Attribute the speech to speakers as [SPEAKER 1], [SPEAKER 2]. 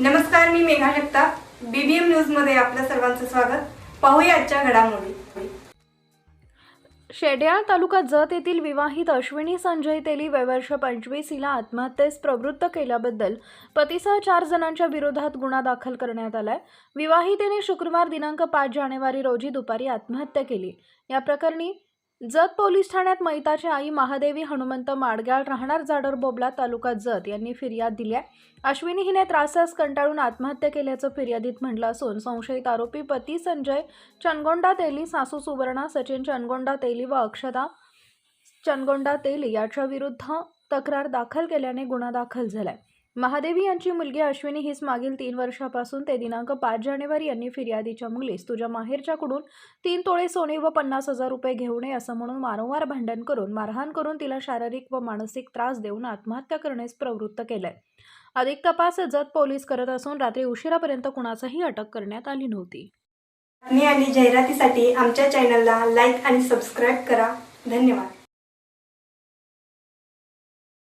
[SPEAKER 1] नमस्कार मी मेघा जगताप. बीबीएम न्यूजमध्ये आपल्या सर्वांचं स्वागत. पाहूया आजच्या घडामोडी.
[SPEAKER 2] शेड्याळ तालुका जत येथील विवाहित अश्विनी संजय तेली वयवर्ष पंचवीस हिला आत्महत्येस प्रवृत्त केल्याबद्दल पतीसह चार जणांच्या विरोधात गुन्हा दाखल करण्यात आलाय. विवाहितेने शुक्रवार दिनांक पाच जानेवारी रोजी दुपारी आत्महत्या केली. या प्रकरणी जत पोलीस ठाण्यात मैताची आई महादेवी हनुमंत माडग्याळ राहणार जाडर बोबला तालुका जत यांनी फिर्याद दिली आहे. अश्विनी हिने त्रासास कंटाळून आत्महत्या केल्याचं फिर्यादीत म्हटलं असून संशयित आरोपी पती संजय चनगोंडा तेली सासू सुवर्णा सचिन चनगोंडा तेली व अक्षता चनगोंडा तेली याच्या विरुद्ध तक्रार दाखल केल्याने गुन्हा दाखल झालाय. महादेवी यांची मुलगी अश्विनी हीच मागील तीन वर्षापासून ते दिनांक पाच जानेवारी यांनी फिर्यादीच्या मुलीस तुझ्या माहेरच्याकडून तीन तोळे सोने व पन्नास हजार रुपये घेऊ नये असं म्हणून वारंवार भांडण करून मारहाण करून तिला शारीरिक व मानसिक त्रास देऊन आत्महत्या करण्यास प्रवृत्त केलंय. अधिक तपास जत पोलीस करत असून रात्री उशिरापर्यंत कुणाचाही अटक करण्यात आली नव्हती.
[SPEAKER 1] बातमी आणि जाहिरातीसाठी आमच्या चॅनलला लाईक आणि सबस्क्राईब करा. धन्यवाद.